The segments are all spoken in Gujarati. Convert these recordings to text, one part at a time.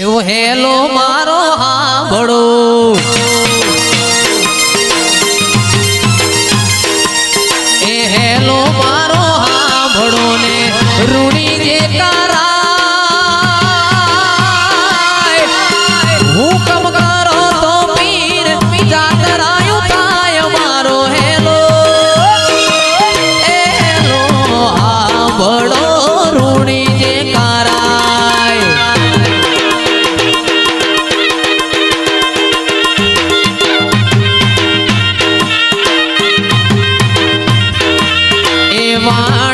એવો હેલો મારો હાંભળો એ હેલો મારો હાંભળો ને રૂડી જે আমার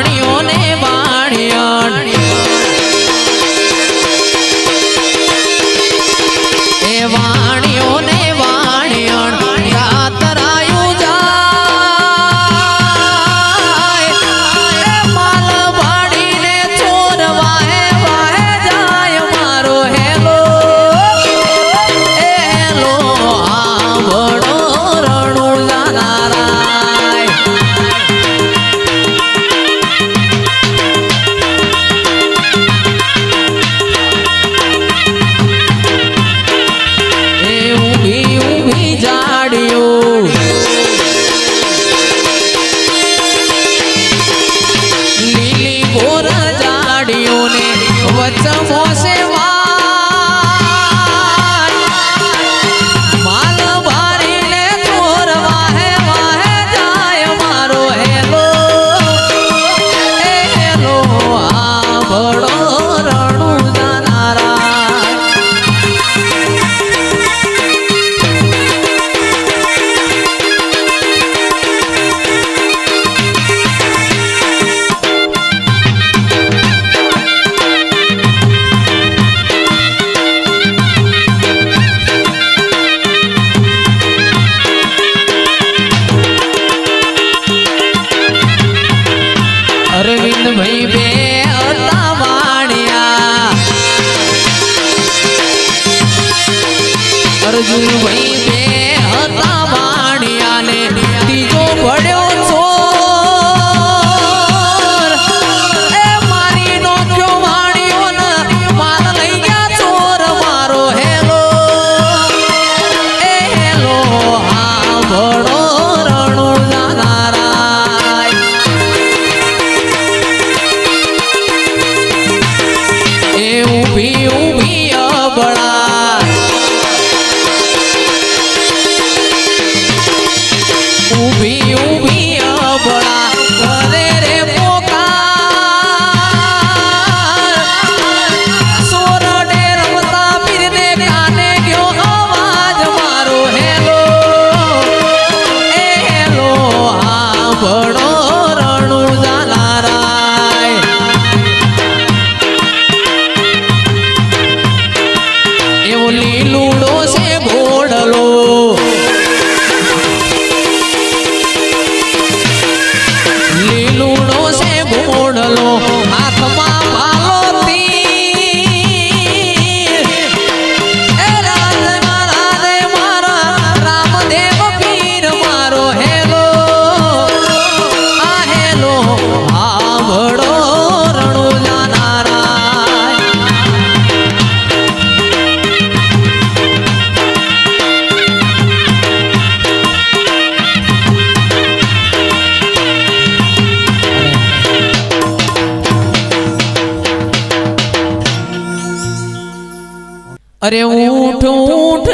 અરે ઊઠ ઊઠ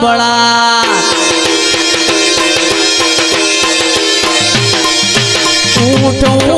બળા. ઊઠ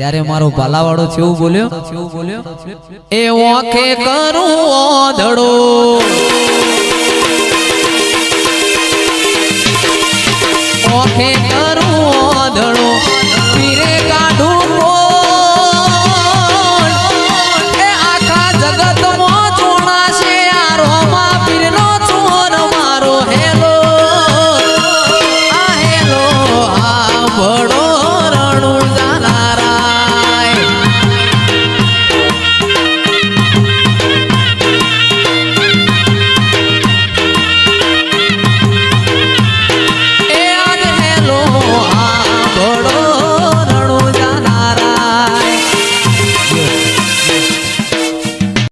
ત્યારે મારો ભાલાવાળો છે એવું બોલ્યો એવું એ ઓખે કરું ઓધડો ઓખે